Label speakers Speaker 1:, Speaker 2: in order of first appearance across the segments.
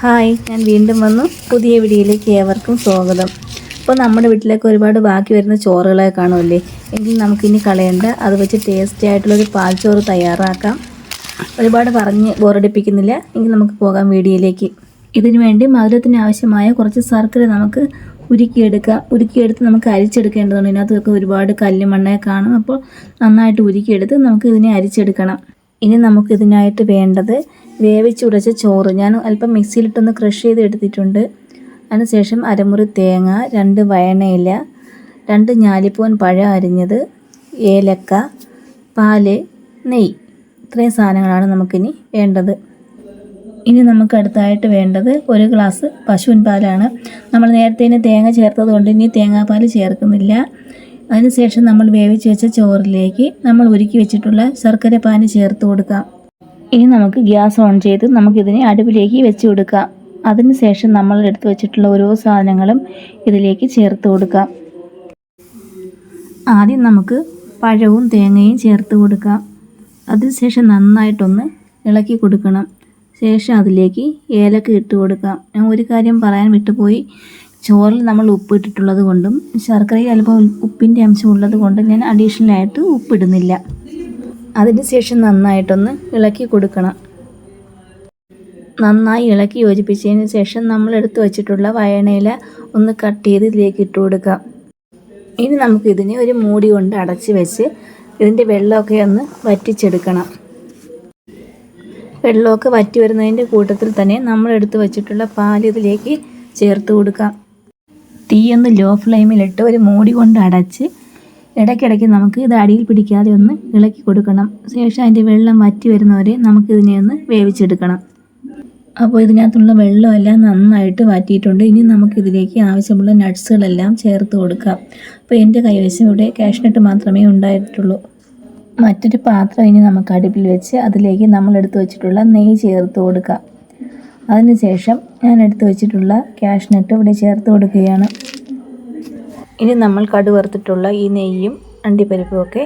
Speaker 1: Hi ഞാൻ വീണ്ടും വന്നു. പുതിയ വീഡിയോയിലേക്ക് ഏവർക്കും സ്വാഗതം. അപ്പോൾ നമ്മുടെ വീട്ടിലേക്ക് ഒരുപാട് ബാക്കി വരുന്ന ചോറുകളൊക്കെ കാണുമല്ലേ? എങ്കിൽ നമുക്കിനി കളയേണ്ട അത് വെച്ച് ടേസ്റ്റി ആയിട്ടുള്ളൊരു പാൽച്ചോറ് തയ്യാറാക്കാം. ഒരുപാട് പറഞ്ഞ് ബോറടിപ്പിക്കുന്നില്ല. എങ്കിൽ നമുക്ക് പോകാം വീഡിയോയിലേക്ക്. ഇതിനു വേണ്ടി മധുരത്തിന് ആവശ്യമായ കുറച്ച് ശർക്കര നമുക്ക് ഉരുക്കിയെടുക്കാം. ഉരുക്കിയെടുത്ത് നമുക്ക് അരിച്ചെടുക്കേണ്ടതുണ്ട്. ഇതിനകത്തൊക്കെ ഒരുപാട് കല്ല് മണ്ണൊക്കെ കാണും. അപ്പോൾ നന്നായിട്ട് ഉരുക്കിയെടുത്ത് നമുക്ക് ഇതിനെ അരിച്ചെടുക്കണം. ഇനി നമുക്കിതിനായിട്ട് വേണ്ടത് വേവിച്ചുടച്ച ചോറ്. ഞാൻ അല്പം മിക്സിയിലിട്ടൊന്ന് ക്രഷ് ചെയ്ത് എടുത്തിട്ടുണ്ട്. അതിനുശേഷം അരമുറി തേങ്ങ രണ്ട് വയണയില രണ്ട് ഞാലിപ്പൂവൻ പഴം അരിഞ്ഞത് ഏലക്ക പാൽ നെയ്യ്. ഇത്രയും സാധനങ്ങളാണ് നമുക്കിനി വേണ്ടത്. ഇനി നമുക്ക് അടുത്തായിട്ട് വേണ്ടത് ഒരു ഗ്ലാസ് പശുവിൻ പാലാണ്. നമ്മൾ നേരത്തെ തേങ്ങ ചേർത്തത് കൊണ്ട് ഇനി തേങ്ങാപ്പാൽ ചേർക്കുന്നില്ല. അതിനുശേഷം നമ്മൾ വേവിച്ച് വെച്ച ചോറിലേക്ക് നമ്മൾ ഒരുക്കി വെച്ചിട്ടുള്ള ശർക്കര പാനി ചേർത്ത് കൊടുക്കാം. ഇനി നമുക്ക് ഗ്യാസ് ഓൺ ചെയ്ത് നമുക്കിതിനെ അടുപ്പിലേക്ക് വെച്ച് കൊടുക്കാം. അതിനുശേഷം നമ്മൾ എടുത്തു വെച്ചിട്ടുള്ള ഓരോ സാധനങ്ങളും ഇതിലേക്ക് ചേർത്ത് കൊടുക്കാം. ആദ്യം നമുക്ക് പഴവും തേങ്ങയും ചേർത്ത് കൊടുക്കാം. അതിനുശേഷം നന്നായിട്ടൊന്ന് ഇളക്കി കൊടുക്കണം. ശേഷം അതിലേക്ക് ഏലക്ക ഇട്ട് കൊടുക്കാം. ഞാൻ ഒരു കാര്യം പറയാൻ വിട്ടുപോയി. ചോറിൽ നമ്മൾ ഉപ്പിട്ടിട്ടുള്ളത് കൊണ്ടും ശർക്കരയിൽ അല്പം ഉപ്പിന്റെ അംശം ഉള്ളത് കൊണ്ടും ഞാൻ അഡീഷണലായിട്ട് ഉപ്പിടുന്നില്ല. അതിന് ശേഷം നന്നായിട്ടൊന്ന് ഇളക്കി കൊടുക്കണം. നന്നായി ഇളക്കി യോജിപ്പിച്ചതിന് ശേഷം നമ്മൾ എടുത്തു വച്ചിട്ടുള്ള വയണയില ഒന്ന് കട്ട് ചെയ്ത് ഇതിലേക്ക് ഇട്ട് കൊടുക്കാം ഇനി നമുക്ക് ഇതിനെ ഒരു മൂടി കൊണ്ട് അടച്ച് വെച്ച് ഇതിന്റെ വെള്ളമൊക്കെ ഒന്ന് വറ്റിച്ചെടുക്കണം. വെള്ളമൊക്കെ വറ്റി വരുന്നതിന്റെ കൂട്ടത്തിൽ തന്നെ നമ്മൾ എടുത്തു വച്ചിട്ടുള്ള പാൽ ഇതിലേക്ക് ചേർത്ത് കൊടുക്കാം. തീയൊന്ന് ലോ ഫ്ലെയിമിലിട്ട് ഒരു മൂടി കൊണ്ട് അടച്ച് ഇടയ്ക്കിടയ്ക്ക് നമുക്ക് ഇത് അടിയിൽ പിടിക്കാതെ ഒന്ന് ഇളക്കി കൊടുക്കണം. ശേഷം അതിന്റെ വെള്ളം വറ്റി വരുന്നവരെ നമുക്കിതിനെ ഒന്ന് വേവിച്ചെടുക്കണം. അപ്പോൾ ഇതിനകത്തുള്ള വെള്ളമെല്ലാം നന്നായിട്ട് വാറ്റിയിട്ടുണ്ട്. ഇനി നമുക്കിതിലേക്ക് ആവശ്യമുള്ള നട്ട്സുകളെല്ലാം ചേർത്ത് കൊടുക്കാം. അപ്പോൾ എന്റെ കൈവശം ഇവിടെ കാഷ്നട്ട് മാത്രമേ ഉണ്ടായിട്ടുള്ളൂ. മറ്റൊരു പാത്രം ഇനി നമുക്ക് അടുപ്പിൽ വെച്ച് അതിലേക്ക് നമ്മൾ എടുത്തു വെച്ചിട്ടുള്ള നെയ്യ് ചേർത്ത് കൊടുക്കാം. അതിനുശേഷം ഞാൻ എടുത്തു വെച്ചിട്ടുള്ള കാഷ്നട്ട് ഇവിടെ ചേർത്ത് കൊടുക്കുകയാണ്. ഇനി നമ്മൾ കടുവറുത്തിട്ടുള്ള ഈ നെയ്യും അണ്ടിപ്പരിപ്പുമൊക്കെ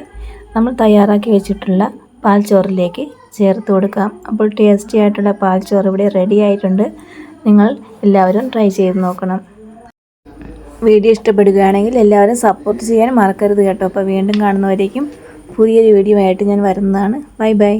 Speaker 1: നമ്മൾ തയ്യാറാക്കി വെച്ചിട്ടുള്ള പാൽച്ചോറിലേക്ക് ചേർത്ത് കൊടുക്കാം. അപ്പോൾ ടേസ്റ്റി ആയിട്ടുള്ള പാൽച്ചോറ് ഇവിടെ റെഡി ആയിട്ടുണ്ട്. നിങ്ങൾ എല്ലാവരും ട്രൈ ചെയ്ത് നോക്കണം. വീഡിയോ ഇഷ്ടപ്പെടുകയാണെങ്കിൽ എല്ലാവരും സപ്പോർട്ട് ചെയ്യാൻ മറക്കരുത് കേട്ടോ. അപ്പോൾ വീണ്ടും കാണുന്നവരേക്കും പുതിയൊരു വീഡിയോ ആയിട്ട് ഞാൻ വരുന്നതാണ്. Bye bye